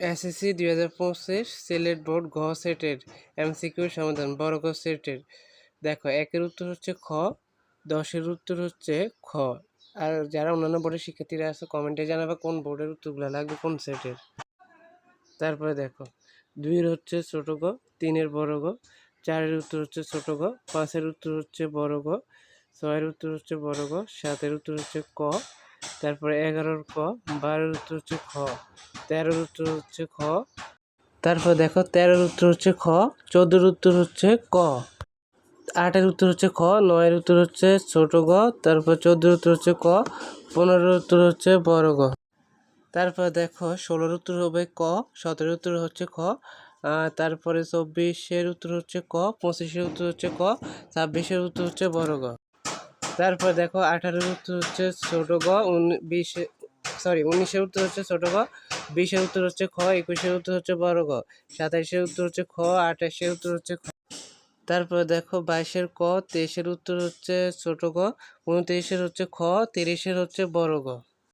SSC দুই হাজার পঁচিশ সিলেট বোর্ড ঘ সেটের এমসিকিউ সমাধান, বড় ঘ সেটের। দেখো, একের উত্তর হচ্ছে খ, দশের উত্তর হচ্ছে খ। আর যারা অন্যান্য বোর্ডের শিক্ষার্থীরা আছে কমেন্টে জানাবে কোন বোর্ডের উত্তরগুলো লাগবে, কোন সেটের। তারপরে দেখো, দুইয়ের হচ্ছে ছোট গ তিনের বড় গ চারের উত্তর হচ্ছে ছোট গ পাঁচের উত্তর হচ্ছে বড় গ ছয়ের উত্তর হচ্ছে বড় গ সাতের উত্তর হচ্ছে ক। তারপরে এগারোর ক বারোর উত্তর হচ্ছে খ তেরোর উত্তর হচ্ছে খ তারপর দেখো তেরোর উত্তর হচ্ছে খ চোদ্দোর উত্তর হচ্ছে ক আটের উত্তর হচ্ছে খ নয়ের উত্তর হচ্ছে ছোট গ তারপর চোদ্দোর উত্তর হচ্ছে ক পনেরোর উত্তর হচ্ছে বড় গ তারপর দেখো ষোলোর উত্তর হবে ক সতেরোর উত্তর হচ্ছে খ তারপরে চব্বিশের উত্তর হচ্ছে ক পঁচিশের উত্তর হচ্ছে ক ছাব্বিশের উত্তর হচ্ছে বড় গ তারপর দেখো আঠারোর উত্তর হচ্ছে ছোট গ বিশ সরি উনিশের উত্তর হচ্ছে ছোট গ, বিশের উত্তর হচ্ছে খ, একুশের উত্তর হচ্ছে বড় গ, সাতাইশের উত্তর হচ্ছে খ, আঠাশের উত্তর হচ্ছে খ। তারপর দেখো বাইশের ক, তেইশের উত্তর হচ্ছে ছোট গ, উনত্রিশের হচ্ছে খ, তিরিশের হচ্ছে বড় গ।